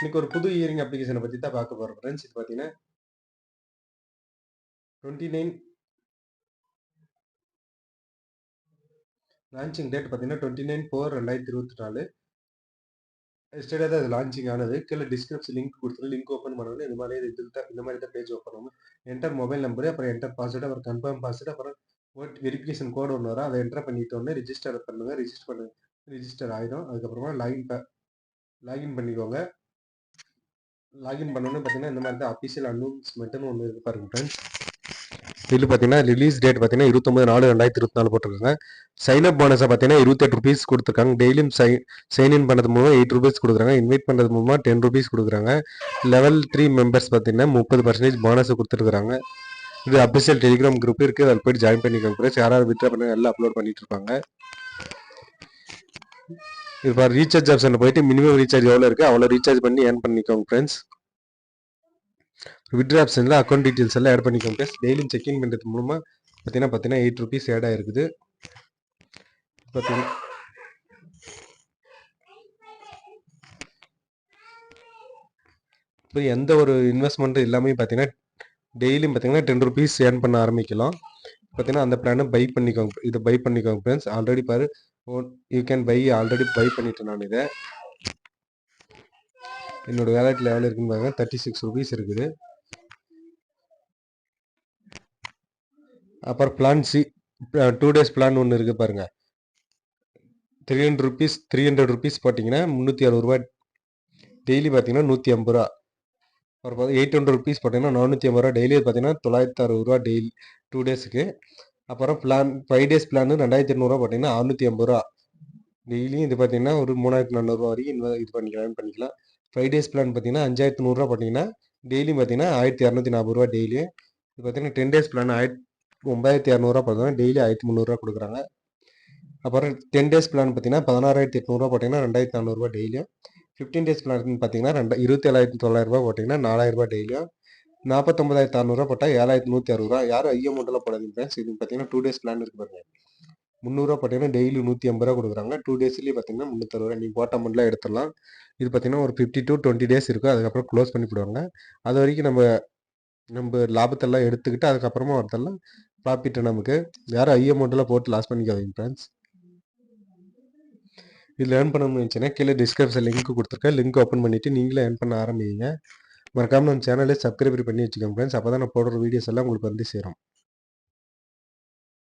இன்னைக்கு ஒரு புது இயரிங் அப்ளிகேஷனை பத்தி தான் பார்க்க போறோம் ஃப்ரெண்ட்ஸ். இது பார்த்தீங்கன்னா 29 லான்ச்சிங் டேட் பார்த்தீங்கன்னா 29/4/2024 எஸ்டர்டே தான் இது லான்ச்சிங் ஆனது. கீழே டிஸ்கிரிப்ஷன் லிங்க் கொடுத்துரு லிங்க் ஓப்பன் பண்ணணும் இந்த மாதிரி இது தான் இந்த மாதிரி தான் பேஜ் ஓப்பன் பண்ணணும் என்டர் மொபைல் நம்பரு, அப்புறம் என்டர் பாஸ்வேர்டு அப்புறம் கன்ஃபார்ம் பாஸ்வேர்டு அப்புறம் ஓட் வெரிஃபிகேஷன் கோட் ஒன்று வரும். அதை என்டர் பண்ணிட்டோன்னே ரிஜிஸ்டர் பண்ணுங்கள் ரிஜிஸ்டர் பண்ணு ரிஜிஸ்டர் ஆகிடும் அதுக்கப்புறமா லாகின் ப லாகின் பண்ணிக்கோங்க. லாகின் பண்ணோன்னு பார்த்தீங்கன்னா, இந்த மாதிரி தான் அஃபிஷியல் அனௌன்ஸ்மெண்ட்டுன்னு ஒன்று இருக்கு பாருங்க ஃப்ரெண்ட்ஸ். இதில் பார்த்தீங்கன்னா, ரிலீஸ் டேட் பார்த்தீங்கன்னா 29/4/2024 போட்டிருக்காங்க. சைன் அப் போனஸை பார்த்தீங்கன்னா இருபத்தெட்டு ருபீஸ் கொடுத்துருக்காங்க டெய்லியும் சை சைன் இன் பண்ணது மூலமாக எயிட் ருபீஸ் கொடுக்குறாங்க இன்வைட் பண்ணுறது மூலமாக டென் ருபீஸ் கொடுக்குறாங்க லெவல் த்ரீ மெம்பர்ஸ் பார்த்தீங்கன்னா முப்பது பர்சன்டேஜ் போனஸை கொடுத்துருக்குறாங்க இது அஃபிஷியல் டெலிகிராம் குரூப் இருக்குது அதில் போய்ட்டு ஜாயின் பண்ணிக்கோங்க யாராவது யார் யார் எல்லாம் அப்லோட் பண்ணிட்டு இருப்பாங்க. இது பாரு ரீசார்ஜ் ஆப்ஷன்ல போயிட்டு மினிமம் ரீசார்ஜ் எவ்வளோ இருக்கு அவ்வளோ ரீசார்ஜ் பண்ணி ஏர்ன் பண்ணிக்கோங்க ஃப்ரெண்ட்ஸ். வித்ட்ரா ஆப்ஷனில் அக்கௌண்ட் டீட்டெயில்ஸ் எல்லாம் ஆட் பண்ணிக்கோங்க ஃப்ரெண்ட்ஸ். டெய்லியும் செக்இன் பண்ணுறது மூலமாக பார்த்தீங்கன்னா பார்த்தீங்கன்னா எயிட் ருபீஸ் ஆட் ஆயிருக்குது. பார்த்தீங்கன்னா இப்போ எந்த ஒரு இன்வெஸ்ட்மெண்ட்டும் இல்லாமல் பார்த்தீங்கன்னா, டெய்லியும் பார்த்தீங்கன்னா டென் ருபீஸ் ஏர்ன் பண்ண ஆரம்பிக்கலாம். பார்த்தீங்கன்னா, அந்த பிளானை பை பண்ணிக்கோங்க. இதை பை பண்ணிக்கோங்க ஃப்ரெண்ட்ஸ். ஆல்ரெடி பாரு phone you can buy already buy பண்ணிவிட்டேன் நான் இதை. என்னோடய வேலெட்டில் எவ்வளோ இருக்குன்னு பாருங்க தேர்ட்டி சிக்ஸ் ருபீஸ் இருக்குது. அப்புறம் plan C two days plan ஒன்று இருக்குது பாருங்கள் three hundred rupees three hundred rupees பார்த்தீங்கன்னா முந்நூற்றி அறுபது ரூபா டெய்லி பார்த்தீங்கன்னா நூற்றி ஐம்பது ரூபா. அப்புறம் பார்த்தா எயிட் ஹண்ட்ரட் ருபீஸ் பார்த்தீங்கன்னா நானூற்றி ஐம்பது ரூபா. டெய்லி பார்த்தீங்கன்னா தொள்ளாயிரத்தி அறுபது ரூபா டெய்லி டூ டேஸுக்கு அப்புறம் பிளான் ஃபைவ் டேஸ் பிளான் ரெண்டாயிரத்தி இரநூறுவா பார்த்தீங்கன்னா அறுநூத்தி ஐம்பது ரூபா. டெய்லியும் இது பார்த்தீங்கன்னா ஒரு மூணாயிரத்தி நானூறுரூவா வரைக்கும் இன்வெ இது பண்ணிக்கலாம் பண்ணிக்கலாம். ஃபைவ் டேஸ் பிளான் பார்த்தீங்கன்னா அஞ்சாயிரத்து நூறுரூவா பார்த்தீங்கன்னா டெய்லியும் பார்த்தீங்கன்னா ஆயிரத்தி இரநூத்தி நாற்பது ரூபா டெய்லியும். இது பார்த்தீங்கன்னா டென் டேஸ் பிளான் ஆயிரத்தி ஒம்பாயிரத்தி இரநூறுவா பார்த்தீங்கன்னா டெய்லி ஆயிரத்தி முந்நூறுரூவா கொடுக்குறாங்க. அப்புறம் டென் டேஸ் பிளான் பார்த்தீங்கன்னா பதினாறாயிரத்தி எட்நூறுரூவா பார்த்தீங்கன்னா ரெண்டாயிரத்தி நானூறுரூவா டெய்லியும். ஃபிஃப்டீன் டேஸ் பிளான் பார்த்தீங்கன்னா ரெண்டு இருபத்தி ஏழாயிரத்தி தொள்ளாயிரரூபா பார்த்தீங்கன்னா நாலாயிரரூபா டெய்லியும். 49600 போட்டா ரூ. 7160 யாரும் ஐயோ அமௌண்ட்லாம் போடாதீங்க ஃப்ரெண்ட்ஸ். இது பார்த்தீங்கன்னா டூ டேஸ் பிளான் இருக்கு பாருங்க. ரூ. 300 போட்டீங்கன்னா டெய்லி ரூ. 150 குடுக்குறாங்க. 2 டேஸ்லயே பார்த்தீங்கன்னா முந்நூற்றி ரூபா நீங்கள் போட்ட அமௌண்ட்லாம் எடுத்துடலாம். இது பார்த்தீங்கன்னா ஒரு ஃபிஃப்டி டு டுவெண்ட்டி டேஸ் இருக்கும். அதுக்கப்புறம் க்ளோஸ் பண்ணி போடுவாங்க. அதுவரைக்கும் நம்ம நம்ம லாபத்தெல்லாம் எடுத்துக்கிட்டு அதுக்கப்புறமா வரதெல்லாம் ப்ராஃபிட்டு நமக்கு. யாரும் ஐ அமௌண்ட்லாம் போட்டு லாஸ் பண்ணிக்காதீங்க ஃப்ரெண்ட்ஸ். இதில் ஏர்ன் பண்ண நெனச்சீங்கன்னா, கீழே டிஸ்கிரிப்ஷன் லிங்க் கொடுத்துருக்கேன் லிங்க் ஓப்பன் பண்ணிவிட்டு நீங்களே ஏர்ன் பண்ண ஆரம்பிங்க. மறக்காமல் நம்ம சேனல சப்ஸ்கிரைப் பண்ணி வச்சுக்கோங்க ஃப்ரெண்ட்ஸ். அப்பதான் நான் போடுற வீடியோஸ் எல்லாம் உங்களுக்கு வந்து சேரும்.